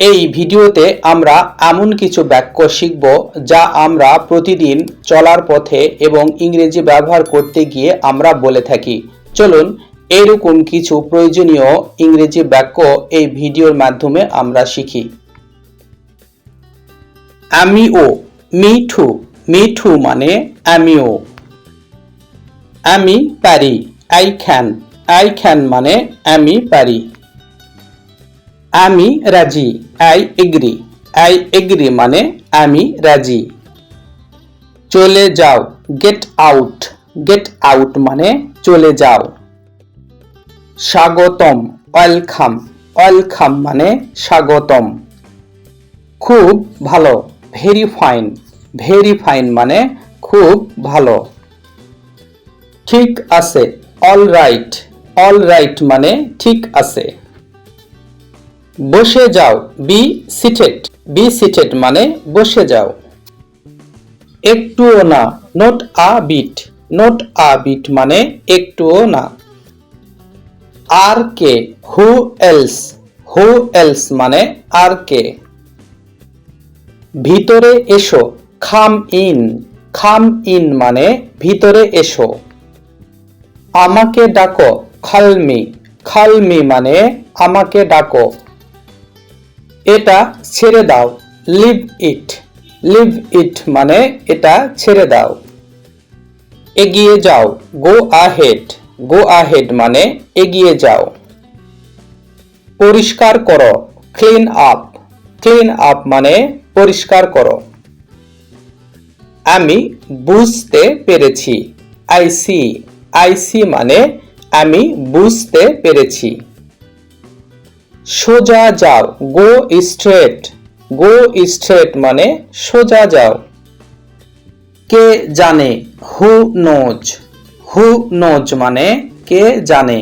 এই ভিডিওতে আমরা এমন কিছু বাক্য শিখব যা আমরা প্রতিদিন চলার পথে এবং ইংরেজি ব্যবহার করতে গিয়ে আমরা বলে থাকি। চলুন, এরকম কিছু প্রয়োজনীয় ইংরেজি বাক্য এই ভিডিওর মাধ্যমে আমরা শিখি। আমিও মিঠু মিঠু মানে আমিও আমি পারি আই খ্যান আই খ্যান মানে আমি পারি আমি রাজি আই এগ্রি আই এগ্রি মানে আমি রাজি। চলে যাও গেট আউট গেট আউট মানে চলে যাও। স্বাগতম ওয়েলকাম ওয়েলকাম মানে স্বাগতম। খুব ভালো ভেরি ফাইন ভেরি ফাইন মানে খুব ভালো। ঠিক আছে অল রাইট অল রাইট মানে ঠিক আছে। বসে যাও বি সিটেড বি সিটেড মানে বসে যাও। একটুও না not a bit not a bit মানে একটুও না। আর কে হু এলস হু এলস মানে আর কে। ভিতরে এসো খাম ইন খাম ইন মানে ভিতরে এসো। আমাকে ডাকো, খালমি। খালমি মানে আমাকে ডাকো। এটা ছেড়ে দাও। লিভ ইট লিভ ইট মানে এটা ছেড়ে দাও। এগিয়ে যাও। গো আহেড গো আহেড মানে এগিয়ে যাও। পরিষ্কার করো। ক্লিন আপ ক্লিন আপ মানে পরিষ্কার করো। আমি বুঝতে পেরেছি। আই সি আই সি মানে আমি বুঝতে পেরেছি। সোজা যাও। গো স্ট্রেট গো স্ট্রেট মানে সোজা যাও। কে জানে? হু নোজ হু নোজ মানে কে জানে?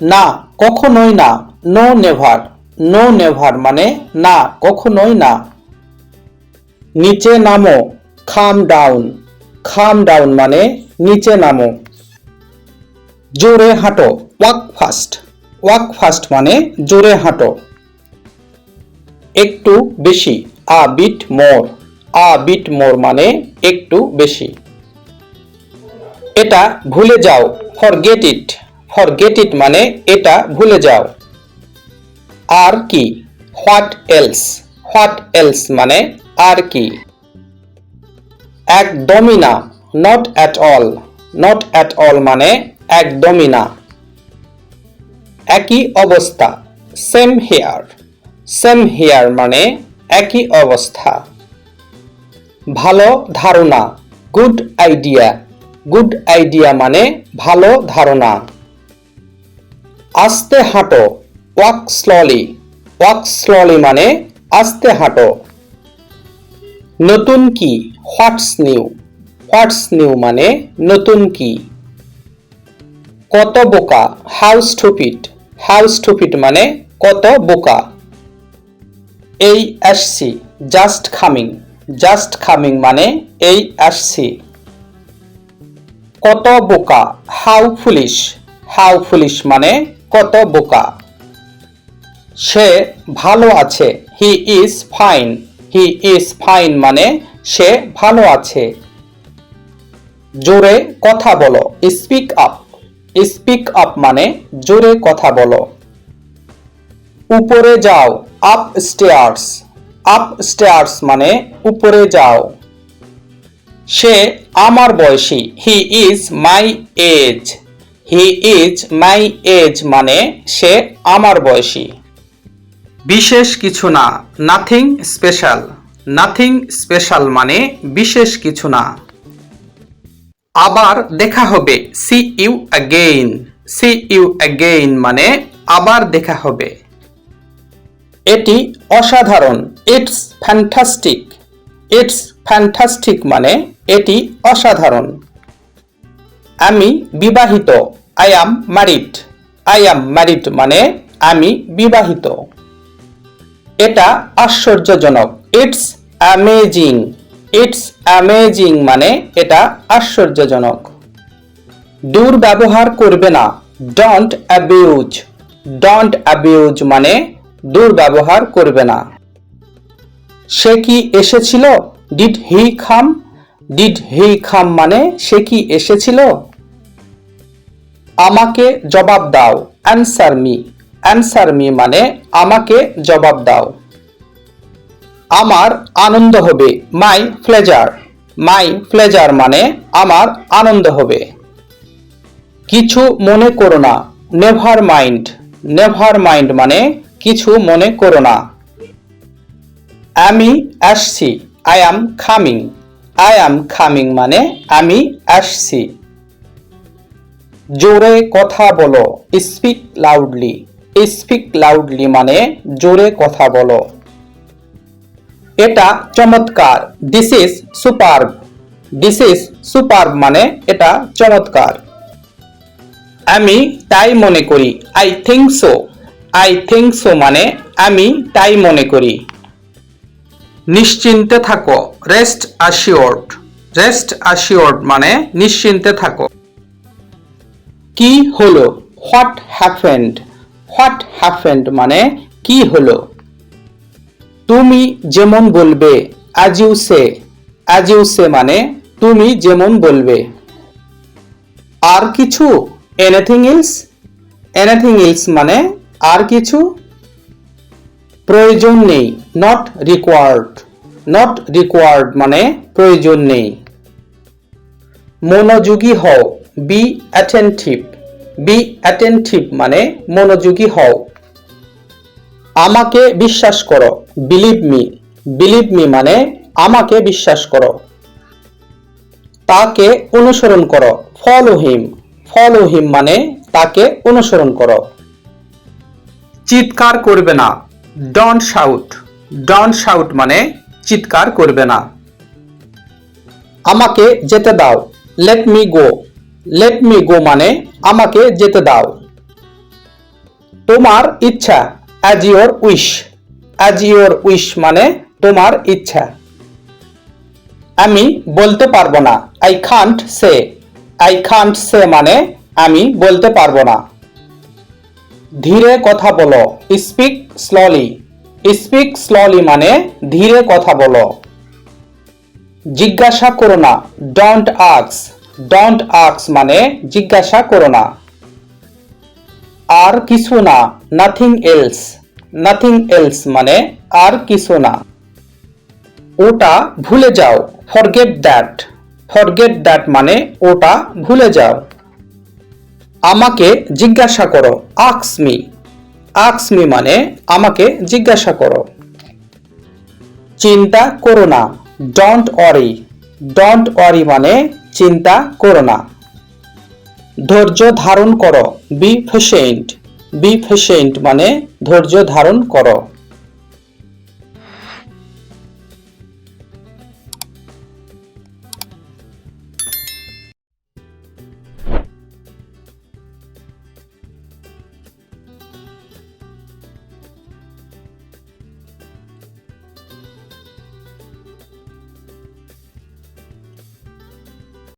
না, কখনোই না। নো নেভার নো নেভার মানে না, কখনোই না। নিচে নামো। খাম ডাউন খাম ডাউন মানে নিচে নামো। জোরে হাঁটো। ওয়াক ফাস্ট ওয়াক ফাস্ট মানে জোরে হাঁটো। একটু বেশি, a bit more. A bit more মানে একটু বেশি। এটা ভুলে যাও forget it forget it মানে এটা ভুলে যাও। আর কি? What else? হোয়াট এলস মানে আর কি? একদমই না not at all not at all মানে একদমই না। একই অবস্থা সেম হেয়ার সেম হেয়ার মানে একই অবস্থা। ভালো ধারণা গুড আইডিয়া গুড আইডিয়া মানে ভালো ধারণা। আস্তে হাঁটো ওয়াক স্ললি ওয়াক স্ললি মানে আস্তে হাঁটো। নতুন কি হোয়াটস নিউ হোয়াটস নিউ মানে নতুন কি। কত বোকা হাউ স্টুপিড হাউ স্টুপিড মানে কত বোকা। এই আসছি জাস্ট খামিং জাস্ট খামিং মানে এই আসছি কত বোকা হাউ ফুলিশ হাউ ফুলিশ মানে কত বোকা। সে ভালো আছে he is fine he is fine মানে সে ভালো আছে। জোরে কথা বলো স্পিক আপ স্পিক আপ মানে জোরে কথা বলো। উপরে যাও, আপ স্টেয়ার্স। আপ স্টেয়ার্স মানে উপরে যাও। সে আমার বয়সী, he is my age. He is my age মানে সে আমার বয়সী। বিশেষ কিছু না, নাথিং স্পেশাল। নাথিং স্পেশাল মানে বিশেষ কিছু না। আবার দেখা হবে। See you again see you again মানে আবার দেখা হবে। এটি অসাধারণ। ইটস ফ্যান্টাস্টিক ইটস ফ্যান্টাস্টিক মানে এটি অসাধারণ। আমি বিবাহিত। I am married I am married মানে আমি বিবাহিত। এটা আশ্চর্যজনক। ইটস অ্যামেজিং ইটস অ্যামেজিং মানে এটা আশ্চর্যজনক। দুর্ব্যবহার করবে না। ডন্ট অ্যাবিউজ ডন্ট অ্যাবিউজ মানে দুর্ব্যবহার করবে না। সে কি এসেছিল? ডিড হি খাম ডিড হি খাম মানে সে কি এসেছিল? আমাকে জবাব দাও। অ্যান্সার মি অ্যান্সার মি মানে আমাকে জবাব দাও। আমার আনন্দ হবে মাই প্লেজার মাই প্লেজার মানে আমার আনন্দ হবে। কিছু মনে করো না নেভার মাইন্ড নেভার মাইন্ড মানে কিছু মনে করো না। আমি আসছি I am খামিং I am coming মানে আমি আসছি। জোরে কথা বলো স্পিক লাউডলি স্পিক লাউডলি মানে জোরে কথা বলো। এটা চমৎকার। This is superb this is superb মানে এটা চমৎকার। আমি তাই মনে করি। I think so I think so মানে আমি তাই মনে করি। নিশ্চিন্তে থাকো। রেস্ট অ্যাসিওর্ড রেস্ট অ্যাসিওর্ড মানে নিশ্চিন্তে থাকো। কি হলো? হোয়াট হ্যাপেন্ড হোয়াট হ্যাপেন্ড মানে কি হলো? তুমি যেমন বলবে ইউ সে। ইউ সে মানে তুমি যেমন বলবে। আর কিছু? এনিথিং ইলস এনিথিং ইলস মানে আর কিছু? প্রয়োজন নেই নট রিকোয়ার্ড নট রিকোয়ার্ড মানে প্রয়োজন নেই। মনোযোগী হও বি অ্যাটেন্টিভ বি অ্যাটেন্টিভ মানে মনোযোগী হও। আমাকে বিশ্বাস করো বিলিভ মি বিলিভ মি মানে আমাকে বিশ্বাস করো। তাকে অনুসরণ করো ফলো হিম ফলো হিম মানে তাকে অনুসরণ করো। চিৎকার করবে না ডন্ট শাউট ডন্ট শাউট মানে চিৎকার করবে না। আমাকে যেতে দাও let me go let me go মানে আমাকে যেতে দাও। তোমার ইচ্ছা as your wish as your wish মানে তোমার ইচ্ছা। আমি বলতে পারব না। I can't say I can't say মানে আমি বলতে পারব না। ধীরে কথা বলো। স্পিক স্ললি স্পিক স্ললি মানে ধীরে কথা বলো। জিজ্ঞাসা করো না। ডন্ট আক্স ডন্ট আক্স মানে জিজ্ঞাসা করো না। আর কিছু না নাথিং এলস নাথিং এলস মানে আর কিছু না। ওটা ভুলে যাও ফরগেট দ্যাট ফরগেট দ্যাট মানে ওটা ভুলে যাও। আমাকে জিজ্ঞাসা করো আক্স মি আক্স মি মানে আমাকে জিজ্ঞাসা করো। চিন্তা করো না ডন্ট অরি ডন্ট অরি মানে চিন্তা করো না। ধৈর্য ধারণ করো। বি পেশেন্ট বি পেশেন্ট মানে ধৈর্য ধারণ করো।